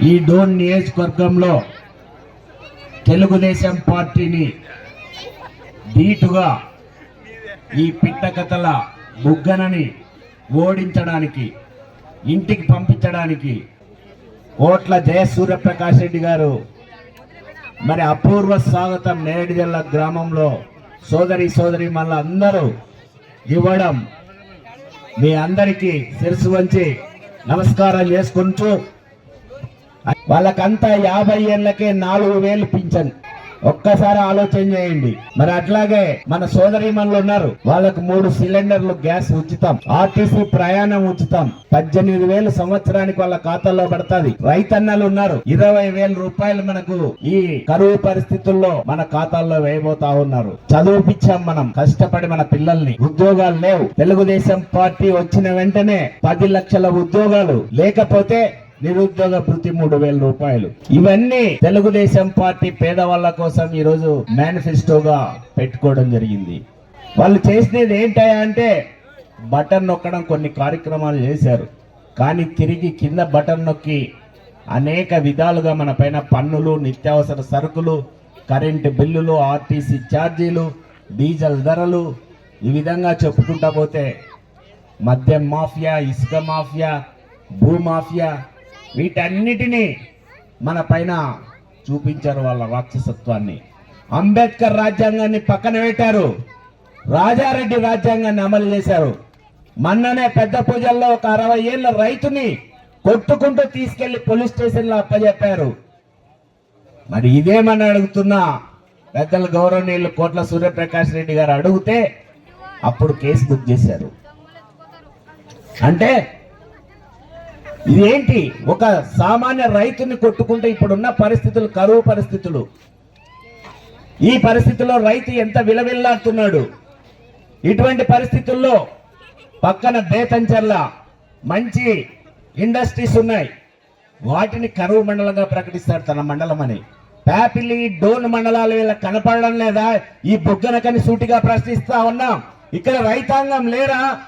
ఈ డోన్ నియోజకవర్గంలో తెలుగుదేశం పార్టీని ధీటుగా ఈ పిట్టకథల బుగ్గనని ఓడించడానికి ఇంటికి పంపించడానికి కోట్ల జయ సూర్యప్రకాష్ రెడ్డి గారు మరి అపూర్వ స్వాగతం నేడిదెల్ల గ్రామంలో సోదరి సోదరి మళ్ళీ అందరూ ఇవ్వడం మీ అందరికీ శిరసు వంచి నమస్కారం చేసుకుంటూ వాళ్ళకంతా యాభై ఏళ్ళకే నాలుగు వేలు పింఛన్. ఒక్కసారి ఆలోచన చేయండి. మరి అట్లాగే మన సోదరిమణులు ఉన్నారు. వాళ్ళకు మూడు సిలిండర్లు గ్యాస్ ఉచితం. ఆర్టీసీ ప్రయాణం ఉచితం. పద్దెనిమిది వేలు సంవత్సరానికి వాళ్ళ ఖాతాలో పడుతుంది. రైతన్నలు ఉన్నారు. ఇరవై వేల రూపాయలు మనకు ఈ కరువు పరిస్థితుల్లో మన ఖాతాల్లో వేయబోతా ఉన్నారు. చదువుపిచ్చాం మనం. కష్టపడి మన పిల్లల్ని. ఉద్యోగాలు లేవు. తెలుగుదేశం పార్టీ వచ్చిన వెంటనే పది లక్షల ఉద్యోగాలు లేకపోతే నిరుద్యోగ భృతి మూడు వేల రూపాయలు. ఇవన్నీ తెలుగుదేశం పార్టీ పేదవాళ్ళ కోసం ఈరోజు మేనిఫెస్టోగా పెట్టుకోవడం జరిగింది. వాళ్ళు చేసినది ఏంటయా అంటే బటన్ నొక్కడం కొన్ని కార్యక్రమాలు చేశారు. కానీ తిరిగి కింద బటన్ నొక్కి అనేక విధాలుగా మన పైన పన్నులు నిత్యావసర సరుకులు కరెంటు బిల్లులు ఆర్టీసీ ఛార్జీలు డీజిల్ ధరలు ఈ విధంగా చెప్పుకుంటా పోతే మద్యం మాఫియా ఇసుక మాఫియా భూ మాఫియా వీటన్నిటినీ మన పైన చూపించారు వాళ్ళ రాక్షసత్వాన్ని. అంబేద్కర్ రాజ్యాంగాన్ని పక్కన పెట్టారు. రాజారెడ్డి రాజ్యాంగాన్ని అమలు చేశారు. మొన్ననే పెద్ద పూజల్లో ఒక అరవై ఏళ్ళ రైతుని కొట్టుకుంటూ తీసుకెళ్ళి పోలీస్ స్టేషన్లో అప్పజెప్పారు. మరి ఇదేమని అడుగుతున్నా? పెద్దల గౌరవనీయులు కోట్ల సూర్యప్రకాష్ రెడ్డి గారు అడిగితే అప్పుడు కేసు బుక్ చేశారు. అంటే ఇదేంటి ఒక సామాన్య రైతుని కొట్టుకుంటే ఇప్పుడున్న పరిస్థితులు కరువు పరిస్థితులు. ఈ పరిస్థితుల్లో రైతు ఎంత విలవిల్లాడుతున్నాడు. ఇటువంటి పరిస్థితుల్లో పక్కన బేతంచర్ల మంచి ఇండస్ట్రీస్ ఉన్నాయి. వాటిని కరువు మండలంగా ప్రకటిస్తాడు తన మండలం అని. ప్యాపిలి డోన్ మండలాలు వీళ్ళ కనపడడం లేదా? ఈ బుగ్గనకని సూటిగా ప్రశ్నిస్తా ఉన్నాం. ఇక్కడ రైతాంగం లేరా?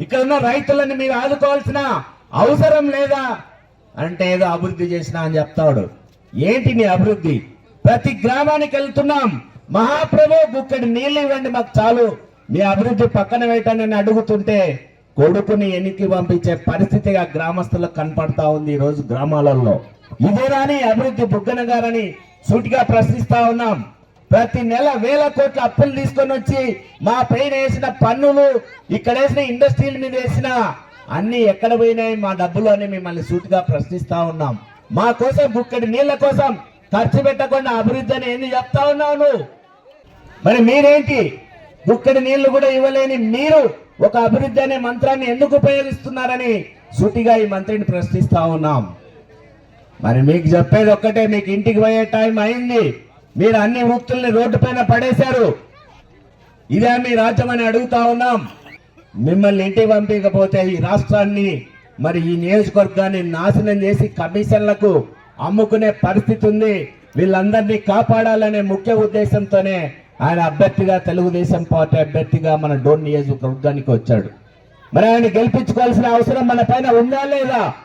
ఇక్కడ ఉన్న రైతులను మీరు ఆదుకోవాల్సిన అవసరం లేదా? అంటే ఏదో అభివృద్ధి చేసినా అని చెప్తాడు. ఏంటి నీ అభివృద్ధి? ప్రతి గ్రామానికి వెళ్తున్నాం. మహాప్రభు గుక్కడి నీళ్ళు ఇవ్వండి మాకు చాలు. మీ అభివృద్ధి పక్కన పెట్టండి అడుగుతుంటే కొడుకుని ఎన్నికి పంపించే పరిస్థితిగా గ్రామస్తులకు కనపడతా ఉంది ఈరోజు రోజు గ్రామాలలో. ఇదేనాని అభివృద్ధి బుగ్గన గారని సూటిగా ప్రశ్నిస్తా ఉన్నాం. ప్రతి నెల వేల కోట్ల అప్పులు తీసుకొని వచ్చి మా పైన వేసిన పన్నులు ఇక్కడ వేసిన ఇండస్ట్రీల మీద వేసిన అన్ని ఎక్కడ పోయినాయి? మా డబ్బులు అని మిమ్మల్ని సూటిగా ప్రశ్నిస్తా ఉన్నాం. మా కోసం బుక్కడి నీళ్ళ కోసం ఖర్చు పెట్టకుండా అభివృద్ధి అని ఏంది చెప్తా ఉన్నావు నువ్వు? మరి మీరేంటి? బుక్కడి నీళ్ళు కూడా ఇవ్వలేని మీరు ఒక అభివృద్ధి అనే మంత్రాన్ని ఎందుకు ఉపయోగిస్తున్నారని సూటిగా ఈ మంత్రిని ప్రశ్నిస్తా ఉన్నాం. మరి మీకు చెప్పేది ఒక్కటే మీకు ఇంటికి పోయే టైం అయింది. మీరు అన్ని వృత్తుల్ని రోడ్డు పైన పడేశారు. ఇదే మీ రాజ్యం అని అడుగుతా ఉన్నాం. మిమ్మల్ని ఇంటికి పంపించకపోతే ఈ రాష్ట్రాన్ని మరి ఈ నియోజకవర్గాన్ని నాశనం చేసి కమిషన్లకు అమ్ముకునే పరిస్థితి ఉంది. వీళ్ళందరినీ కాపాడాలనే ముఖ్య ఉద్దేశంతోనే ఆయన అభ్యర్థిగా తెలుగుదేశం పార్టీ అభ్యర్థిగా మన డోన్ నియోజకవర్గానికి వచ్చాడు. మరి ఆయన గెలిపించుకోవాల్సిన అవసరం మన పైన ఉందా లేదా?